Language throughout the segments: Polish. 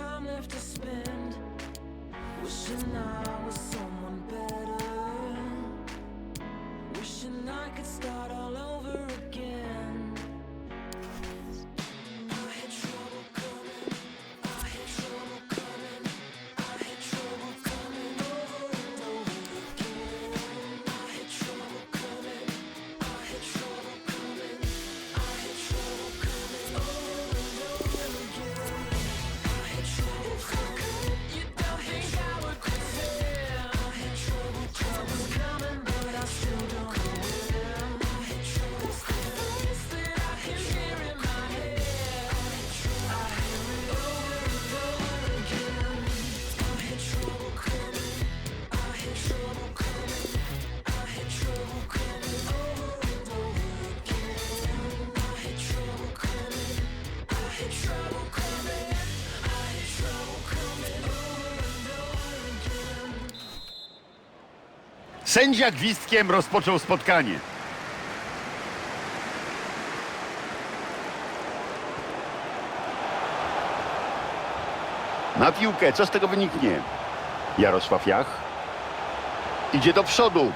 time left to spend. Wishing I was someone better. Wishing I could start Sędzia gwizdkiem rozpoczął spotkanie. Na piłkę, co z tego wyniknie? Jarosław Jach idzie do przodu.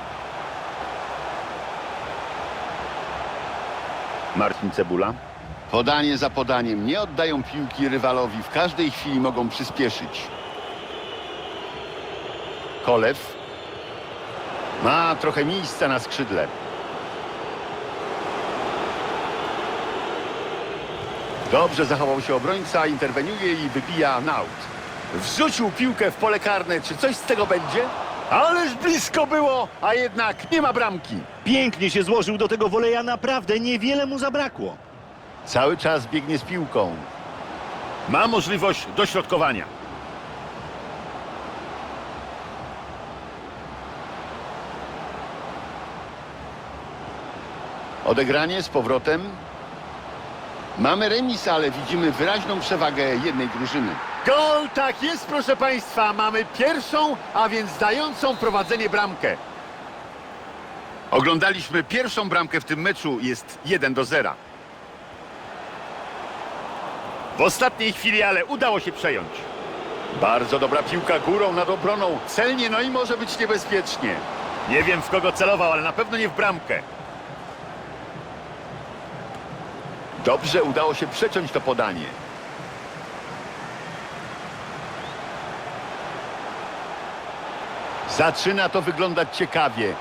Marcin Cebula. Podanie za podaniem. Nie oddają piłki rywalowi. W każdej chwili mogą przyspieszyć. Kolew. Ma trochę miejsca na skrzydle. Dobrze zachował się obrońca, interweniuje i wybija na aut. Wrzucił piłkę w pole karne. Czy coś z tego będzie? Ależ blisko było, a jednak nie ma bramki. Pięknie się złożył do tego woleja, naprawdę niewiele mu zabrakło. Cały czas biegnie z piłką. Ma możliwość dośrodkowania. Odegranie z powrotem. Mamy remis, ale widzimy wyraźną przewagę jednej drużyny. Gol, tak jest, proszę Państwa. Mamy pierwszą, a więc dającą prowadzenie bramkę. Oglądaliśmy pierwszą bramkę w tym meczu. Jest 1 do 0. W ostatniej chwili, ale udało się przejąć. Bardzo dobra piłka górą nad obroną. Celnie, no i może być niebezpiecznie. Nie wiem w kogo celował, ale na pewno nie w bramkę. Dobrze udało się przeciąć to podanie. Zaczyna to wyglądać ciekawie.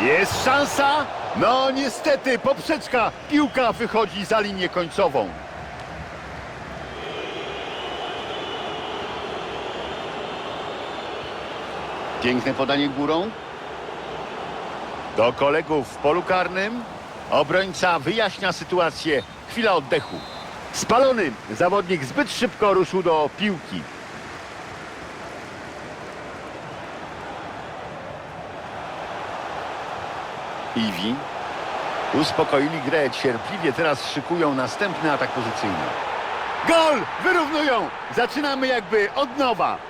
Jest szansa? No niestety, poprzeczka. Piłka wychodzi za linię końcową. Piękne podanie górą. Do kolegów w polu karnym. Obrońca wyjaśnia sytuację. Chwila oddechu. Spalony. Zawodnik zbyt szybko ruszył do piłki. Iwi. Uspokoili grę cierpliwie, teraz szykują następny atak pozycyjny. Gol! Wyrównują! Zaczynamy jakby od nowa.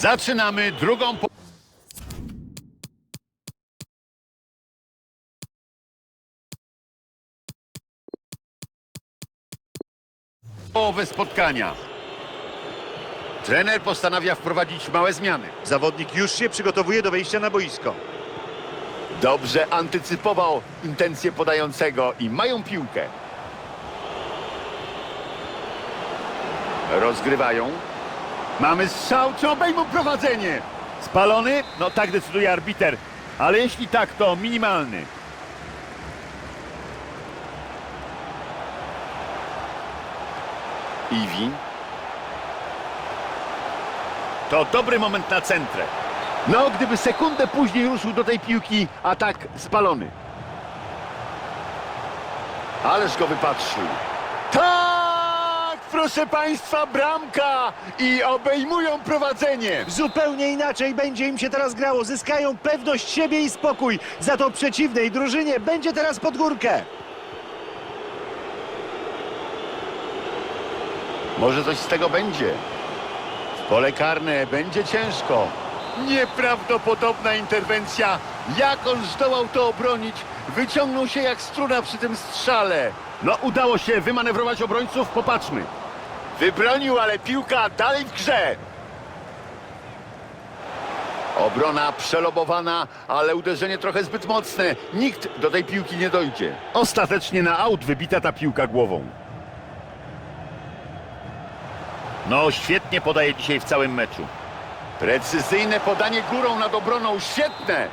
Zaczynamy drugą po... połowę spotkania. Trener postanawia wprowadzić małe zmiany. Zawodnik już się przygotowuje do wejścia na boisko. Dobrze antycypował intencje podającego i mają piłkę. Rozgrywają. Mamy strzał, czy obejmą prowadzenie? Spalony? No tak decyduje arbiter. Ale jeśli tak, to minimalny. Iwi. To dobry moment na centrę. No, gdyby sekundę później ruszył do tej piłki, atak spalony. Ależ go wypatrzył. Tak, proszę Państwa, bramka i obejmują prowadzenie. Zupełnie inaczej będzie im się teraz grało. Zyskają pewność siebie i spokój. Za to przeciwnej drużynie będzie teraz pod górkę. Może coś z tego będzie. Pole karne, będzie ciężko. Nieprawdopodobna interwencja. Jak on zdołał to obronić? Wyciągnął się jak struna przy tym strzale. No, udało się wymanewrować obrońców, popatrzmy. Wybronił, ale piłka dalej w grze. Obrona przelobowana, ale uderzenie trochę zbyt mocne. Nikt do tej piłki nie dojdzie. Ostatecznie na aut wybita ta piłka głową. No, świetnie podaje dzisiaj w całym meczu. Precyzyjne podanie górą nad obroną, świetne!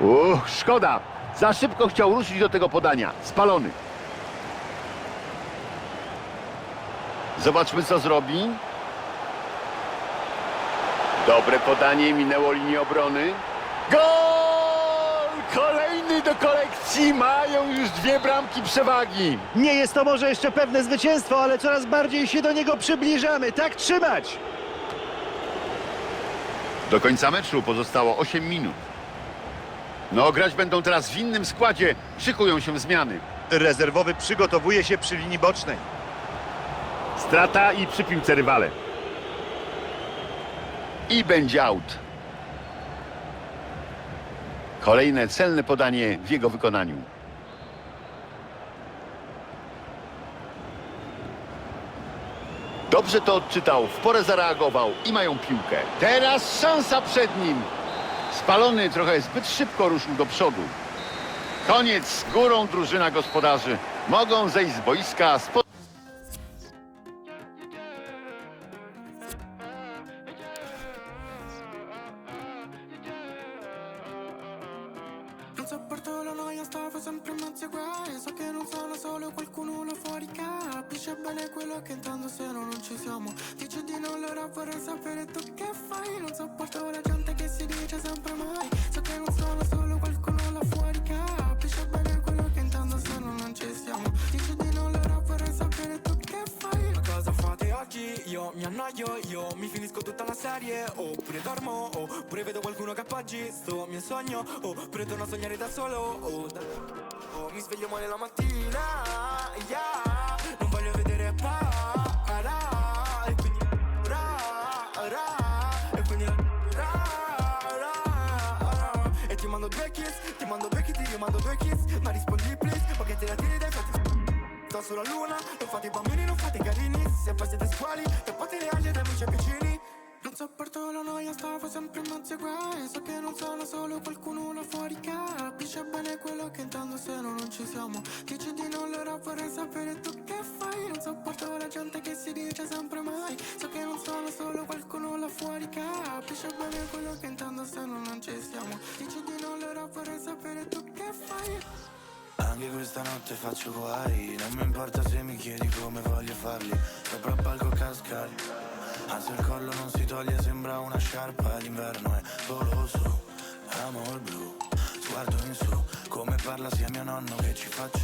Uch, szkoda. Za szybko chciał ruszyć do tego podania. Spalony. Zobaczmy, co zrobi. Dobre podanie, minęło linię obrony. Gol! Kolejny do kolekcji. Mają już dwie bramki przewagi. Nie jest to może jeszcze pewne zwycięstwo, ale coraz bardziej się do niego przybliżamy. Tak trzymać! Do końca meczu pozostało 8 minut. No, grać będą teraz w innym składzie. Szykują się zmiany. Rezerwowy przygotowuje się przy linii bocznej. Strata i przy piłce rywale. I będzie out. Kolejne celne podanie w jego wykonaniu. Dobrze to odczytał, w porę zareagował i mają piłkę. Teraz szansa przed nim. Spalony trochę zbyt szybko ruszył do przodu. Koniec z górą drużyna gospodarzy. Mogą zejść z boiska. Spo... sopporto la noia, stavo sempre in mezzo ai guai. So che non sono solo qualcuno là fuori Capisce bene quello che intendo se no non ci siamo. Dici di no, allora vorrei sapere tu che fai. Non sopporto la gente che si dice sempre mai. So che non sono solo Io mi annoio, io mi finisco tutta la serie. Oppure dormo, oppure vedo qualcuno che appoggi Sto mio sogno, oppure torno a sognare da solo oh, Mi sveglio male la mattina, yeah. Non voglio vedere para E quindi ra, ra E quindi ra, ra, ra E ti mando due kiss, ti mando due kiss, ti mando due kiss. Ma rispondi please, che te la tiri dai fatti Sto sulla luna, non fate i bambini, non fate i carini. Se poi siete squali, tappate le ali ad amici vicini Non sopporto la noia, stavo sempre in mezzo ai guai. So che non sono solo qualcuno là fuori Capisce bene quello che intendo se no non ci siamo. Dici di no, allora vorrei sapere tu che fai? Non sopporto la gente che si dice sempre mai. So che non sono solo qualcuno là fuori Capisce bene quello che intendo se no non ci siamo. Dici di no, allora vorrei sapere tu che fai Anche questa notte faccio guai. Non mi importa se mi chiedi come voglio farli. Sopra il palco cascali Anzi il collo non si toglie sembra una sciarpa. L'inverno è goloso Amo il blu. Sguardo in su Come parla sia mio nonno che ci faccio